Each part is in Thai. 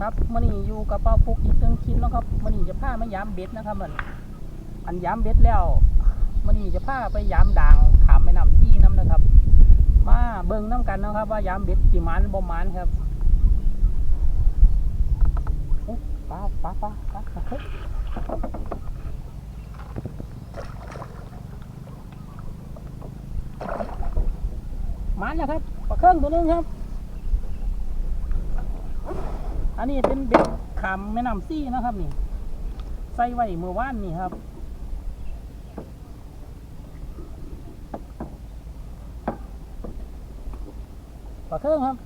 ครับมันนี่อยู่กับเป้าปุกอีกเรื่องคิดนะครับมันนี่จะพามายามเบ็ดนะครับมันอันยามเบ็ดแล้วมันนี่จะพาไปยามด่างขามแม่น้ำซีน้ำนะครับ มาเบิ่งน้ำกันนะครับ ว่ายามเบ็ดกี่มันบ่มันครับโอ้าปลาปลาปลาเฮ้ยมันนะครับปลาเครื่องตัวนึงครับ อันนี้เป็นเบ็ดขามแม่น้ำซี่นะครับนี่ ใส่ไว้เมื่อวานนี่ครับ ปลาเครื่องครับ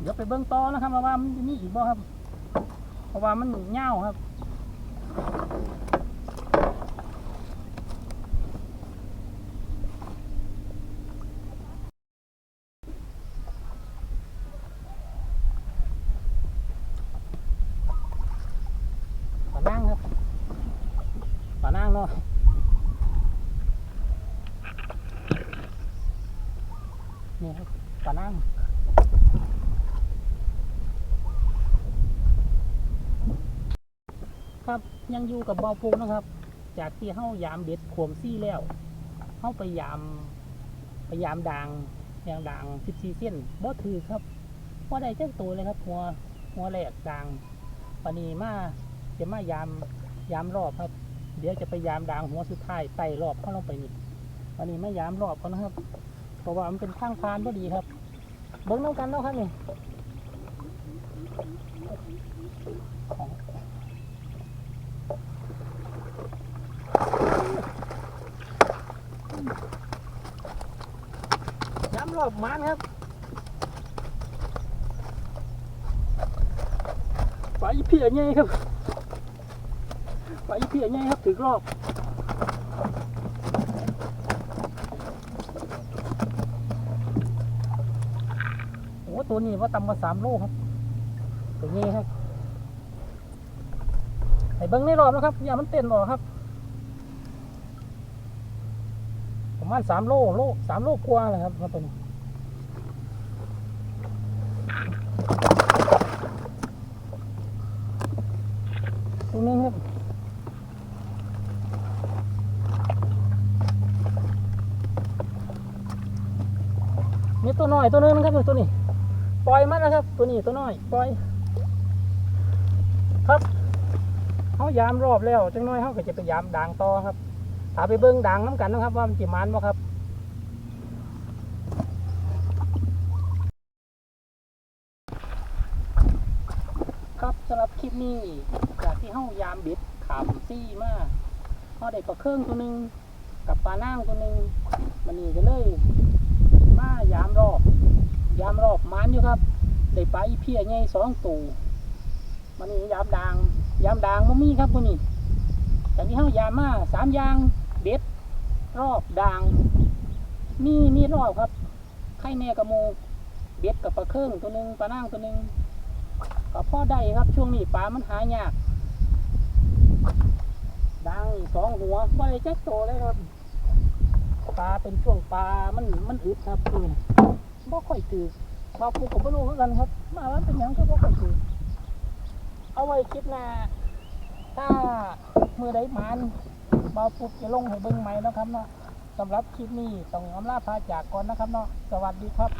เดี๋ยวไปเบิ้งต่อนะครับว่ามันจะมีอีกบ่ครับ เพราะว่ามันเง่าวครับ ปลานั่งครับปลานั่งเนาะนี่ครับ ปลานั่งครับยังอยู่กับบอปูนะครับ จากที่เฮ้ายามเบ็ดขวมซี่แล้วเฮ้าไปยามไปยามด่างยางด่างสิบสี่เส้นบ่ถือครับว่าได้เจ้าตัวเลยครับ หัวหัวแหลกด่างปานีมาจะมายามยามรอบครับ เดี๋ยวจะไปยามด่างหัวสุดท้ายไต่รอบเข้าลงไปนี่วันนี้ไม่ยามรอบเขานะครับ เพราะว่ามันเป็นข้างพานพอดีครับ เบิ้งน้ำกันแล้วครับนี่งยามรอบมันครับ ไปเพียไงครับ ไปเพียไงครับถึงรอบ ตัวนี้ว่าต่ำกว่าสามโลครับตัวนี้ครับไอ้เบิ้งในรอบนะครับอย่ามันเต้นหรอครับ ประมาณสามโลโลสามโลกว่าเลยครับครับตัวนี้ตัวนึงครับมีตัวน้อยตัวนึงนะครับตัวนี้ ปล่อยมันนะครับ ตัวนี้ตัวน้อยปล่อย ครับเขายามรอบแล้วจังน้อยเขาก็จะไปยามด่างต่อครับถาไปเบิ้งด่างน้ำกันนะครับ ว่ามันจิมันบ่ครับครับสำหรับคลิปนี้จากที่เฮายามบ็ดขามซี่มากเขาได้ปลาเครื่องตัวหนึ่งกับปลาน่างตัวหนึ่งมันนี่ก็เลย มายามรอบ ยามร อยู่ครับได้ปลาอีเพียใหญ่สองตัวมันนี่ยามด่างยามด่างมันมีครับตัวนี้จากที่เฮายามมาสามยางเบ็ดรอบด่างมีมีรอบครับไข่แม่กระโมเบ็ดกับปลาเครื่องตัวหนึ่งปลาน่งตัวหนึ่งก็พ่อได้ครับช่วงนี้ปลามันหายากดังสองหัวไม่ได้แจ็คโตเลยครับ ปลาเป็นช่วงปลามันมันอึดครับคือบ่ค่อยถือ บ่าปูกับบ่รู้เหมือนกันครับ มาว่าเป็นยังก็บ่ค่อยถือเอาไว้คลิปหน้าถ้ามือใดหมันบาปุกจะลงให้เบิ้งไหมนะครับเนาะสำหรับคลิปนี้ต้องอำลาพาจากก่อนนะครับเนาะสวัสดีครับ